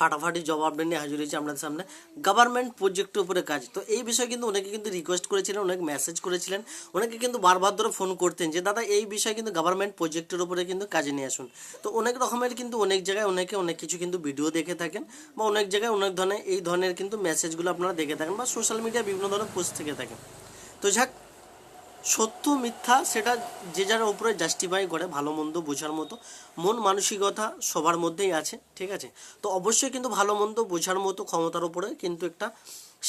ফাটাফাটি জবাব নিয়ে হাজির হয়েছে আপনাদের সামনে। গভর্নমেন্ট প্রজেক্টের উপরে কাজ। তো এই বিষয়ে কিন্তু অনেকে কিন্তু রিকোয়েস্ট করেছিলেন, অনেক মেসেজ করেছিলেন, অনেকে কিন্তু বারবার ধরে ফোন করতেন যে, দাদা, এই বিষয়ে কিন্তু গভর্নমেন্ট প্রজেক্টের উপরে কিন্তু কাজে নিয়ে আসুন। তো অনেক রকমের কিন্তু অনেক জায়গায় অনেকে অনেক কিছু কিন্তু ভিডিও দেখে থাকেন বা অনেক জায়গায় অনেক ধরনের, এই ধরনের কিন্তু মেসেজগুলো আপনারা দেখে থাকেন বা সোশ্যাল মিডিয়া বিভিন্ন ধরনের পোস্ট থেকে থাকেন। তো যাক সত্য মিথ্যা সেটা যে যার উপরে জাস্টিফাই করে ভালো মন্দ বোঝার মতো। মন মানসিকতা সবার মধ্যেই আছে, ঠিক আছে? তো অবশ্যই কিন্তু ভালো মন্দ বোঝার মতো ক্ষমতার উপরে কিন্তু একটা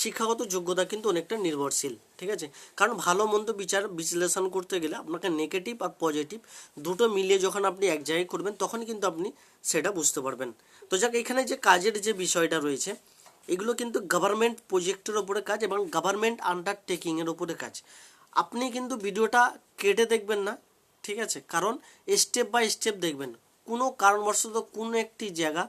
শিক্ষাগত যোগ্যতা কিন্তু অনেকটা নির্ভরশীল, ঠিক আছে? কারণ ভালো মন্দ বিচার বিশ্লেষণ করতে গেলে আপনাকে নেগেটিভ আর পজিটিভ দুটো মিলিয়ে যখন আপনি এক জায়গায় করবেন তখন কিন্তু আপনি সেটা বুঝতে পারবেন। তো যাক, এখানে যে কাজের যে বিষয়টা রয়েছে, এগুলো কিন্তু গভর্নমেন্ট প্রজেক্টের ওপরে কাজ এবং গভর্নমেন্ট আন্ডারটেকিংয়ের ওপরে কাজ। আপনি কিন্তু ভিডিওটা কেটে দেখবেন না, ঠিক আছে? কারণ স্টেপ বাই স্টেপ দেখবেন। কোনো কারণবশত কোনো একটি জায়গা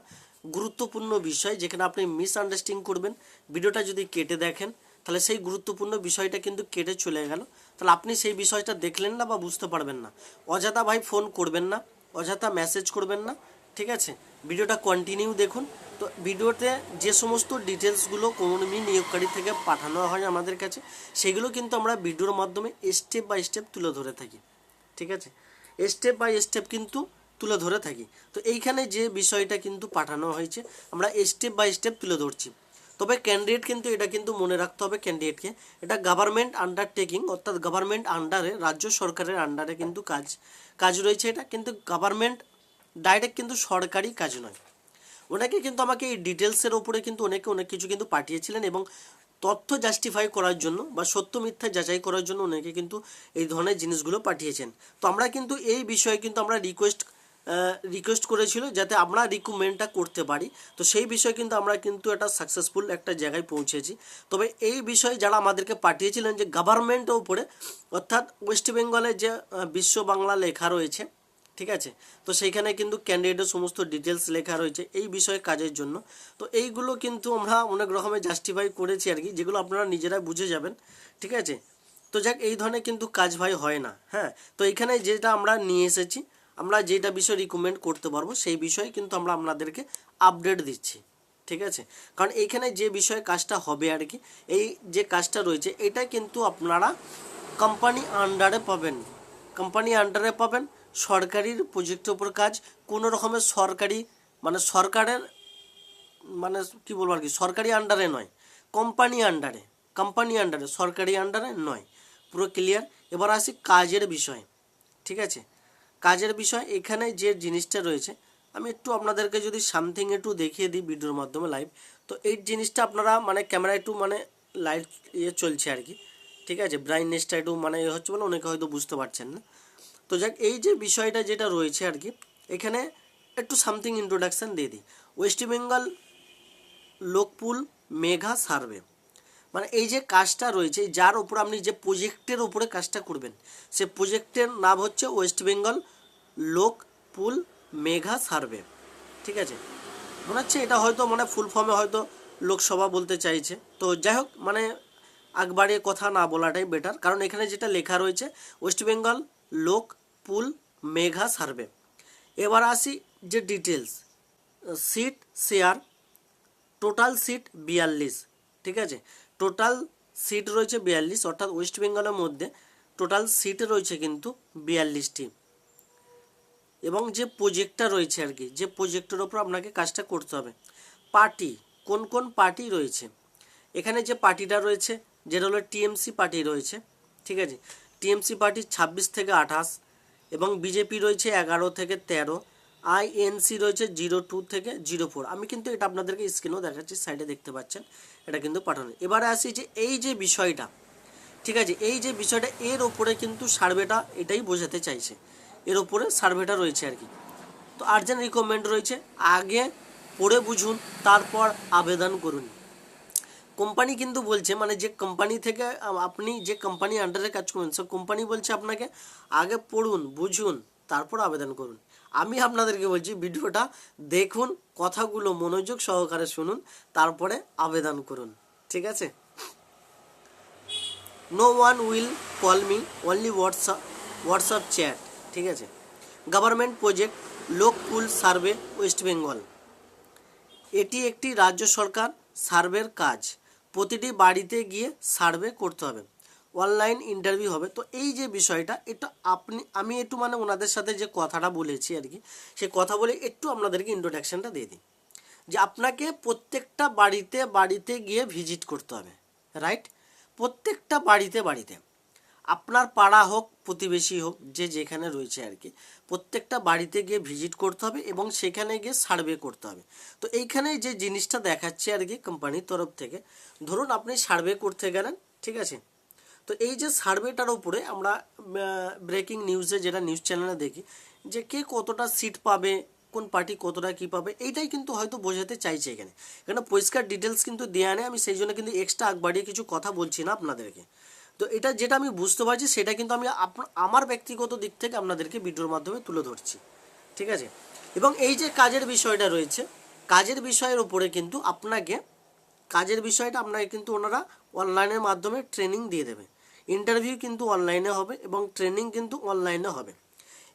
গুরুত্বপূর্ণ বিষয় যেখানে আপনি মিসআন্ডারস্ট্যান্ডিং করবেন, ভিডিওটা যদি কেটে দেখেন, তাহলে সেই গুরুত্বপূর্ণ বিষয়টা কিন্তু কেটে চলে গেল। তাহলে আপনি সেই বিষয়টা দেখলেন না বা বুঝতে পারবেন না। অযথা ভাই ফোন করবেন না, অযথা মেসেজ করবেন না, ঠিক আছে? ভিডিওটা কন্টিনিউ দেখুন। তো ভিডিওতে যে সমস্ত ডিটেলসগুলো কর্মী নিয়োগকারী থেকে পাঠানো হয় আমাদের কাছে, সেগুলো কিন্তু আমরা ভিডিওর মাধ্যমে স্টেপ বাই স্টেপ তুলে ধরে থাকি, ঠিক আছে? স্টেপ বাই স্টেপ কিন্তু তুলে ধরে থাকি। তো এইখানে যে বিষয়টা কিন্তু পাঠানো হয়েছে, আমরা স্টেপ বাই স্টেপ তুলে ধরছি। তবে ক্যান্ডিডেট কিন্তু এটা কিন্তু মনে রাখতে হবে ক্যান্ডিডেটকে এটা গভর্নমেন্ট আন্ডারটেকিং অর্থাৎ গভর্নমেন্ট আন্ডারে রাজ্য সরকারের আন্ডারে কিন্তু কাজ কাজ রয়েছে এটা। কিন্তু গভর্নমেন্ট ডাইরেক্ট কিন্তু সরকারি কাজ নয়। ওনাকে কিন্তু আমাকে এই ডিটেলসের ওপরে কিন্তু অনেকে অনেক কিছু কিন্তু পাঠিয়েছিলেন এবং তথ্য জাস্টিফাই করার জন্য বা সত্য মিথ্যা যাচাই করার জন্য অনেকে কিন্তু এই ধরনের জিনিসগুলো পাঠিয়েছেন। তো আমরা কিন্তু এই বিষয়ে কিন্তু আমরা রিকোয়েস্ট রিকোয়েস্ট করেছিল যাতে আমরা রিকমেন্ডটা করতে পারি। তো সেই বিষয়ে কিন্তু আমরা কিন্তু একটা সাকসেসফুল একটা জায়গায় পৌঁছেছি। তবে এই বিষয়ে যারা আমাদেরকে পাঠিয়েছিলেন যে গভর্নমেন্টের উপরে, অর্থাৎ ওয়েস্ট বেঙ্গলে যে বিশ্ব বাংলা লেখা রয়েছে ঠিক আছে? তো সেইখানে কিন্তু ক্যান্ডিডেটের সমস্ত ডিটেলস লেখা রয়েছে এই বিষয়ে কাজের জন্য। তো এইগুলো কিন্তু আমরা অনেক রকমের জাস্টিফাই করেছি আর কি, যেগুলো আপনারা নিজেরাই বুঝে যাবেন, ঠিক আছে? তো যাক, এই ধরনের কিন্তু কাজ ভাই হয় না হ্যাঁ? তো এখানে যেটা আমরা নিয়ে এসেছি, আমরা যেটা বিষয় রিকমেন্ড করতে পারব, সেই বিষয়ে কিন্তু আমরা আপনাদেরকে আপডেট দিচ্ছি, ঠিক আছে? কারণ এইখানে যে বিষয়ে কাজটা হবে আর কি, এই যে কাজটা রয়েছে, এটা কিন্তু আপনারা কোম্পানি আন্ডারে পাবেন। কোম্পানি আন্ডারে পাবেন সরকারির প্রজেক্টের উপর কাজ, কোনো রকমের সরকারি মানে সরকারের মানে কি বলব আর কি, সরকারি আন্ডারে নয় কোম্পানি আন্ডারে কোম্পানি আন্ডারে সরকারি আন্ডারে নয়। পুরো ক্লিয়ার এবার আসি কাজের বিষয়, ঠিক আছে? কাজের বিষয় এখানে যে জিনিসটা রয়েছে, আমি একটু আপনাদেরকে যদি সামথিং একটু দেখিয়ে দিই ভিডিওর মাধ্যমে লাইভ তো এই জিনিসটা আপনারা মানে ক্যামেরা একটু মানে লাইট ইয়ে চলছে আর কি, ঠিক আছে? ব্রাইটনেসটা একটু মানে ইয়ে হচ্ছে বলে অনেকে হয়তো বুঝতে পারছেন না। তো যাক, এই যে বিষয়টা যেটা রয়েছে আর কি, এখানে একটু সামথিং ইন্ট্রোডাকশান দিয়ে দিই। West Bengal Lokpoll mega survey মানে এই যে কাজটা রয়েছে, যার উপর আপনি যে প্রজেক্টের উপরে কাজটা করবেন, সে প্রজেক্টের নাম হচ্ছে ওয়েস্ট বেঙ্গল লোক পুল মেঘা সার্ভে ঠিক আছে? মনে হচ্ছে এটা হয়তো মানে ফুল ফর্মে হয়তো লোকসভা বলতে চাইছে। তো যাই হোক মানে একবারে কথা না বলাটাই বেটার কারণ এখানে যেটা লেখা রয়েছে ওয়েস্ট বেঙ্গল লোক পুল মেঘা সার্ভে এবার আসি যে details seat share total seat বিয়াল্লিশ, ঠিক আছে? টোটাল সিট রয়েছে বিয়াল্লিশ, অর্থাৎ ওয়েস্ট বেঙ্গলের মধ্যে টোটাল সিট রয়েছে কিন্তু বিয়াল্লিশটি। এবং যে প্রজেক্টটা রয়েছে আর কি, যে প্রজেক্টের ওপর আপনাকে কাজটা করতে হবে। পার্টি কোন কোন পার্টি রয়েছে? এখানে যে পার্টিটা রয়েছে, যেটা হলো টিএমসি পার্টি রয়েছে, ঠিক আছে? টিএমসি পার্টি ছাব্বিশ থেকে আঠাশ এবং বিজেপি রয়েছে এগারো থেকে তেরো আইএনসি রয়েছে জিরো টু থেকে জিরো ফোর। আমি কিন্তু এটা আপনাদেরকে স্ক্রিনেও দেখাচ্ছি সাইডে দেখতে পাচ্ছেন, এটা কিন্তু পাঠানো। এবারে আসি যে এই যে বিষয়টা, ঠিক আছে, এই যে বিষয়টা, এর ওপরে কিন্তু সার্ভেটা এটাই বোঝাতে চাইছে। এর ওপরে সার্ভেটা রয়েছে আর কি। তো আর্জেন্ট রিকমেন্ড রয়েছে, আগে পড়ে বুঝুন, তারপর আবেদন করুন। কোম্পানি কিন্তু বলছে মানে যে কোম্পানি থেকে আপনি যে কোম্পানি আন্ডারে কাজ করবেন সে কোম্পানি বলছে আপনাকে, আগে পড়ুন, বুঝুন, তারপর আবেদন করুন। আমি আপনাদেরকে বলছি, ভিডিওটা দেখুন, কথাগুলো মনোযোগ সহকারে শুনুন, তারপরে আবেদন করুন, ঠিক আছে? No one will call me only WhatsApp WhatsApp chat ঠিক আছে? Government project Lokpoll survey West Bengal এটি একটি রাজ্য সরকার সার্ভের কাজ। প্রতিটি বাড়িতে গিয়ে সার্ভে করতে হবে। অনলাইন ইন্টারভিউ হবে। তো এই যে বিষয়টা, এটা আপনি, আমি একটু মানে ওনাদের সাথে যে কথাটা বলেছি আর কি, সে কথা বলে একটু আপনাদেরকে ইন্ট্রোডাকশনটা দিয়ে দিই। যে আপনাকে প্রত্যেকটা বাড়িতে বাড়িতে গিয়ে ভিজিট করতে হবে রাইট প্রত্যেকটা বাড়িতে বাড়িতে। আপনার পাড়া হোক, প্রতিবেশী হোক, যে যেখানে রয়েছে আর কি, প্রত্যেকটা বাড়িতে গিয়ে ভিজিট করতে হবে এবং সেখানে গিয়ে সার্ভে করতে হবে। তো এইখানে যে জিনিসটা দেখাচ্ছে আর কি কোম্পানির তরফ থেকে, ধরুন আপনি সার্ভে করতে গেলেন, ঠিক আছে? তো এই যে সার্ভেটার উপরে আমরা ব্রেকিং নিউজে যেটা নিউজ চ্যানেলে দেখি, যে কে কতটা সিট পাবে, কোন পার্টি কতটা কী পাবে, এইটাই কিন্তু হয়তো বোঝাতে চাইছে এখানে। এখানে পরিষ্কার ডিটেলস কিন্তু দেওয়া নেই, আমি সেই জন্য কিন্তু এক্সট্রা আগ বাড়িয়ে কিছু কথা বলছি না আপনাদেরকে। তো এটা যেটা আমি বুঝতে পারছি, সেটা কিন্তু আমি আমার ব্যক্তিগত দিক থেকে আপনাদেরকে ভিডিওর মাধ্যমে তুলে ধরছি। ঠিক আছে? এবং এই যে কাজের বিষয়টা রয়েছে, কাজের বিষয়ের উপরে কিন্তু আপনাকে, কাজের বিষয়টা আপনাকে কিন্তু ওনারা অনলাইনের মাধ্যমে ট্রেনিং দিয়ে দেবে। ইন্টারভিউ কিন্তু অনলাইনে হবে এবং ট্রেনিং কিন্তু অনলাইনে হবে।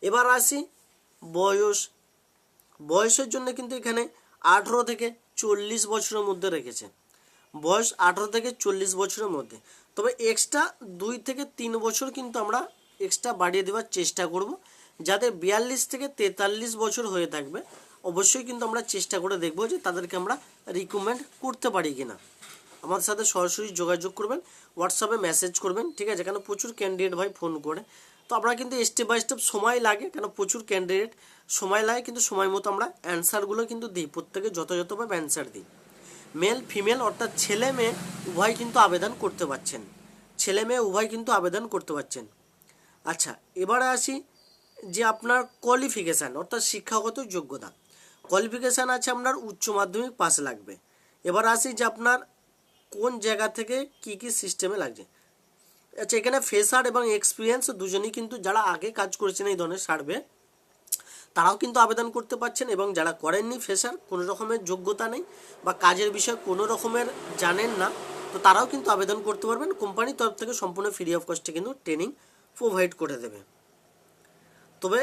এবার আসি বয়স। বয়সের জন্য কিন্তু এখানে আঠেরো থেকে চল্লিশ বছরের মধ্যে রেখেছে। বয়স আঠেরো থেকে চল্লিশ বছরের মধ্যে। তবে এক্সট্রা দুই থেকে তিন বছর কিন্তু আমরা এক্সট্রা বাড়িয়ে দেওয়ার চেষ্টা করব। যাদের বিয়াল্লিশ থেকে তেতাল্লিশ বছর হয়ে থাকবে, অবশ্যই কিন্তু আমরা চেষ্টা করে দেখব যে তাদেরকে আমরা রিকমেন্ড করতে পারি কিনা। আমাদের সাথে সরাসরি যোগাযোগ করবেন হোয়াটসঅ্যাপে মেসেজ করবেন, ঠিক আছে? কেন প্রচুর ক্যান্ডিডেট ভাই ফোন করে। তো আমরা কিন্তু স্টেপ বাই স্টেপ সময় লাগে, কেন প্রচুর ক্যান্ডিডেট সময় লাগে, কিন্তু সময় মতো আমরা অ্যান্সারগুলো কিন্তু দিই, প্রত্যেকে যথাযথভাবে অ্যান্সার দিই। মেল ফিমেল অর্থাৎ ছেলে মেয়ে উভয় কিন্তু আবেদন করতে পারছেন। ছেলে মেয়ে উভয় কিন্তু আবেদন করতে পারছেন। আচ্ছা এবারে আসি যে আপনার কোয়ালিফিকেশান অর্থাৎ শিক্ষাগত যোগ্যতা। কোয়ালিফিকেশান আছে আপনার উচ্চ মাধ্যমিক পাস লাগবে। এবার আসি যে আপনার কোন জায়গা থেকে কি কি সিস্টেমে লাগছে। আচ্ছা এখানে ফ্রেশার এবং এক্সপিরিয়েন্স দুজনেই কিন্তু যারা আগে কাজ করেছেন এই ধরনের সার্ভে তারাও কিন্তু আবেদন করতে পারছেন এবং যারা করেননি ফ্রেশার কোনো রকমের যোগ্যতা নেই বা কাজের বিষয়ে কোনো রকমের জানেন না, তো তারাও কিন্তু আবেদন করতে পারবেন। কোম্পানির তরফ থেকে সম্পূর্ণ ফ্রি অফ কস্টে কিন্তু ট্রেনিং প্রোভাইড করে দেবে। তবে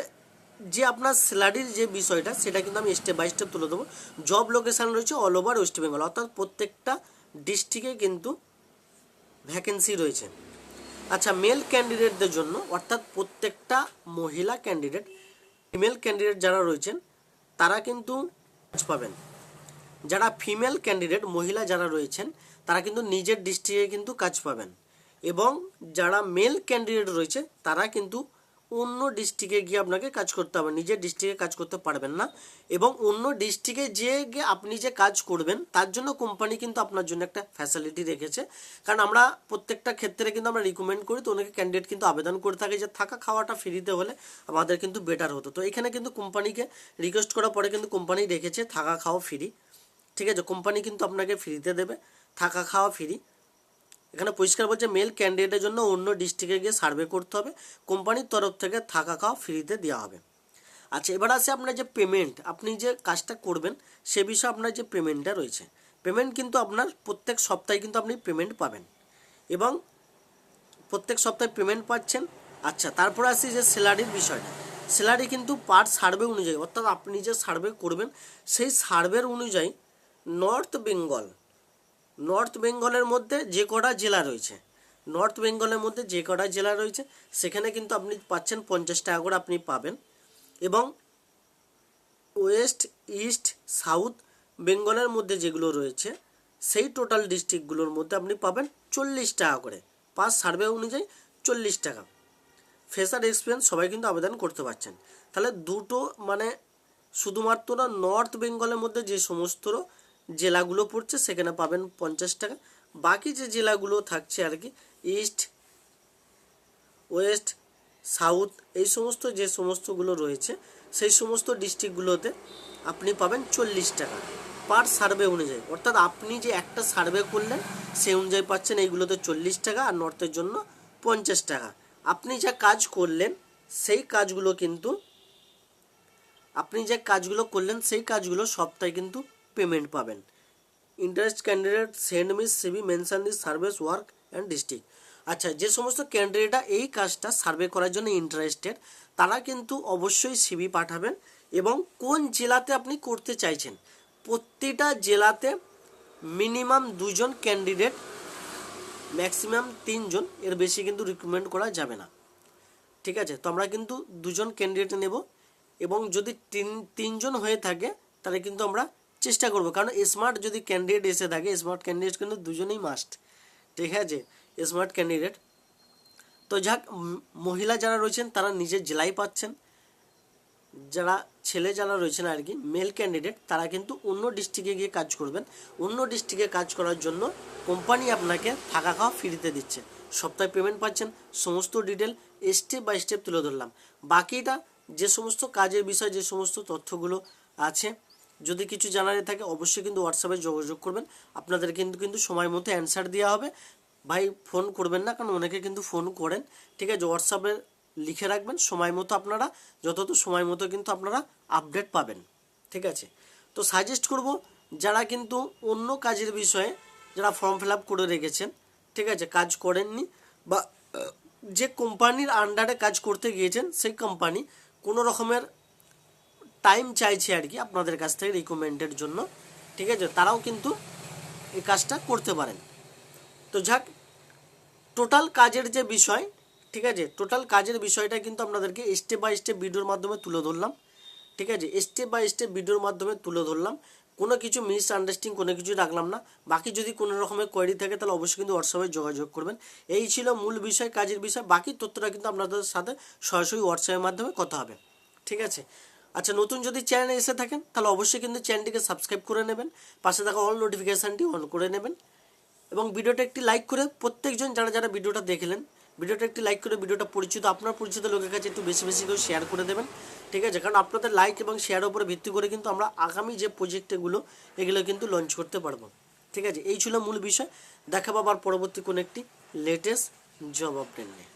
যে আপনার স্যালারির যে বিষয়টা, সেটা কিন্তু আমি স্টেপ বাই স্টেপ তুলে দেবো। জব লোকেশান রয়েছে অল ওভার ওয়েস্ট বেঙ্গল অর্থাৎ প্রত্যেকটা ডিস্ট্রিক্টে কিন্তু ভ্যাকেন্সি রয়েছে। আচ্ছা মেল ক্যান্ডিডেটদের জন্য, অর্থাৎ প্রত্যেকটা মহিলা ক্যান্ডিডেট ফিমেল ক্যান্ডিডেট যারা রয়েছেন, তারা কিন্তু কাজ পাবেন। যারা ফিমেল ক্যান্ডিডেট মহিলা যারা রয়েছেন, তারা কিন্তু নিজের ডিস্ট্রিক্টে কিন্তু কাজ পাবেন। এবং যারা মেল ক্যান্ডিডেট রয়েছে, তারা কিন্তু অন্য ডিস্ট্রিক্টে গিয়ে আপনাকে কাজ করতে হবে। নিজের ডিস্ট্রিক্টে কাজ করতে পারবেন না। এবং অন্য ডিস্ট্রিক্টে যে গিয়ে আপনি যে কাজ করবেন, তার জন্য কোম্পানি কিন্তু আপনার জন্য একটা ফ্যাসিলিটি রেখেছে। কারণ আমরা প্রত্যেকটা ক্ষেত্রে কিন্তু আমরা রিকমেন্ড করি তো অনেকে ক্যান্ডিডেট কিন্তু আবেদন করে থাকে যে থাকা খাওয়াটা ফ্রিতে হলে আমাদের কিন্তু বেটার হতো। তো এখানে কিন্তু কোম্পানিকে রিকোয়েস্ট করার পরে কিন্তু কোম্পানি রেখেছে, থাকা খাওয়া ফ্রি ঠিক আছে? কোম্পানি কিন্তু আপনাকে ফ্রিতে দেবে, থাকা খাওয়া ফ্রি এখানে পরিষ্কার বলছে মেল ক্যান্ডিডেটের জন্য অন্য ডিস্ট্রিক্টে গিয়ে সার্ভে করতে হবে। কোম্পানির তরফ থেকে থাকা খাওয়া ফ্রিতে দেওয়া হবে। আচ্ছা এবার আছে আপনার যে পেমেন্ট আপনি যে কাজটা করবেন, সে বিষয়ে আপনার যে পেমেন্টটা রয়েছে। পেমেন্ট কিন্তু আপনার প্রত্যেক সপ্তাহে কিন্তু আপনি পেমেন্ট পাবেন। এবং প্রত্যেক সপ্তাহে পেমেন্ট পাচ্ছেন। আচ্ছা তারপর আসি যে স্যালারির বিষয়টা। স্যালারি কিন্তু পার সার্ভে অনুযায়ী, অর্থাৎ আপনি যে সার্ভে করবেন, সেই সার্ভের অনুযায়ী নর্থ বেঙ্গল নর্থ বেঙ্গলের মধ্যে যে কটা জেলা রয়েছে, নর্থ বেঙ্গলের মধ্যে যে কটা জেলা রয়েছে, সেখানে কিন্তু আপনি পাচ্ছেন পঞ্চাশ টাকা করে আপনি পাবেন। এবং ওয়েস্ট, ইস্ট, সাউথ বেঙ্গলের মধ্যে যেগুলো রয়েছে, সেই টোটাল ডিস্ট্রিক্টগুলোর মধ্যে আপনি পাবেন চল্লিশ টাকা করে পাস সার্ভে অনুযায়ী চল্লিশ টাকা ফ্রেশার এক্সপিরিয়েন্স সবাই কিন্তু আবেদন করতে পারছেন। তাহলে দুটো মানে শুধুমাত্র নর্থ বেঙ্গলের মধ্যে যে সমস্ত জেলাগুলো পড়ছে, সেখানে পাবেন পঞ্চাশ টাকা। বাকি যে জেলাগুলো থাকছে আর কি ইস্ট ওয়েস্ট সাউথ এই সমস্ত যে সমস্তগুলো রয়েছে, সেই সমস্ত ডিস্ট্রিক্টগুলোতে আপনি পাবেন চল্লিশ টাকা পার সার্ভে অনুযায়ী। অর্থাৎ আপনি যে একটা সার্ভে করলেন, সেই অনুযায়ী পাচ্ছেন এইগুলোতে চল্লিশ টাকা আর নর্থের জন্য পঞ্চাশ টাকা। আপনি যা কাজ করলেন, সেই কাজগুলো কিন্তু, আপনি যে কাজগুলো করলেন, সেই কাজগুলো সপ্তাহে কিন্তু পেমেন্ট পাবেন। Interest candidate send me CV mention this service work and district আচ্ছা যে সমস্ত ক্যান্ডিডেটরা এই কাজটা সার্ভে করার জন্য ইন্টারেস্টেড তারা কিন্তু অবশ্যই সিবি পাঠাবেন এবং কোন জেলাতে আপনি করতে চাইছেন? প্রতিটা জেলাতে মিনিমাম দুজন ক্যান্ডিডেট ম্যাক্সিমাম তিনজন, এর বেশি কিন্তু রিক্রুটমেন্ট করা যাবে না। ঠিক আছে? তো আমরা কিন্তু দুজন ক্যান্ডিডেট নেব এবং যদি তিন, তিনজন হয়ে থাকে, তাহলে কিন্তু আমরা চেষ্টা করব। কারণ স্মার্ট যদি ক্যান্ডিডেট এসে থাকে স্মার্ট ক্যান্ডিডেট কিন্তু দুজনেই মাস্ট ঠিক আছে? স্মার্ট ক্যান্ডিডেট তো যাক মহিলা যারা রয়েছেন, তারা নিজের জেলায় পাচ্ছেন। যারা ছেলে যারা রয়েছেন আর কি মেল ক্যান্ডিডেট তারা কিন্তু অন্য ডিস্ট্রিক্টে গিয়ে কাজ করবেন। অন্য ডিস্ট্রিক্টে কাজ করার জন্য কোম্পানি আপনাকে থাকা খাওয়া ফ্রিতে দিচ্ছে। সপ্তাহে পেমেন্ট পাচ্ছেন, সমস্ত ডিটেল স্টেপ বাই স্টেপ তুলে ধরলাম। বাকিটা যে সমস্ত কাজের বিষয়, যে সমস্ত তথ্যগুলো আছে যদি কিছু জানার থাকে, অবশ্যই কিন্তু হোয়াটসঅ্যাপে যোগাযোগ করবেন। আপনাদের কিন্তু কিন্তু সময় মতো অ্যান্সার দেওয়া হবে। ভাই ফোন করবেন না, কারণ অনেকে কিন্তু ফোন করেন। ঠিক আছে হোয়াটসঅ্যাপে লিখে রাখবেন, সময় মতো আপনারা যতটা সময় মতো কিন্তু আপনারা আপডেট পাবেন। ঠিক আছে? তো সাজেস্ট করব, যারা কিন্তু অন্য কাজের বিষয়ে, যারা ফর্ম ফিল করে রেখেছেন, ঠিক আছে, কাজ করেননি, বা যে কোম্পানির আন্ডারে কাজ করতে গিয়েছেন, সেই কোম্পানি কোনো রকমের টাইম চাইছে আর কি আপনাদের কাছ থেকে রিকমেন্ডের জন্য, ঠিক আছে? তারাও কিন্তু এই কাজটা করতে পারেন। তো যাক টোটাল কাজের যে বিষয়, ঠিক আছে? টোটাল কাজের বিষয়টা কিন্তু আপনাদেরকে স্টেপ বাই স্টেপ ভিডিওর মাধ্যমে তুলে ধরলাম। ঠিক আছে? স্টেপ বাই স্টেপ ভিডিওর মাধ্যমে তুলে ধরলাম। কোনো কিছু মিস আন্ডারস্ট্যান্ডিং কোনো কিছু রাখলাম না। বাকি যদি কোনো রকমের কোয়ারি থাকে, তাহলে অবশ্যই কিন্তু হোয়াটসঅ্যাপে যোগাযোগ করবেন। এই ছিল মূল বিষয়, কাজের বিষয়। বাকি তথ্যটা কিন্তু আপনাদের সাথে সরাসরি হোয়াটসঅ্যাপের মাধ্যমে কথা হবে। ঠিক আছে? আচ্ছা নতুন যদি চ্যানেলে এসে থাকেন, তাহলে অবশ্যই কিন্তু চ্যানেলটিকে সাবস্ক্রাইব করে নেবেন। পাশে থাকা অল নোটিফিকেশানটি অন করে নেবেন। এবং ভিডিওটা একটি লাইক করে প্রত্যেকজন যারা যারা ভিডিওটা দেখলেন, ভিডিওটা একটি লাইক করে ভিডিওটা পরিচিত, আপনার পরিচিত লোকের কাছে একটু বেশি বেশি করে শেয়ার করে দেবেন। ঠিক আছে? কারণ আপনাদের লাইক এবং শেয়ারের উপরে ভিত্তি করে কিন্তু আমরা আগামী যে প্রজেক্টগুলো এগুলো কিন্তু লঞ্চ করতে পারব। ঠিক আছে? এই ছিল মূল বিষয়। দেখা পাবার পরবর্তী কোনো একটি লেটেস্ট জব আপডেট নিয়ে।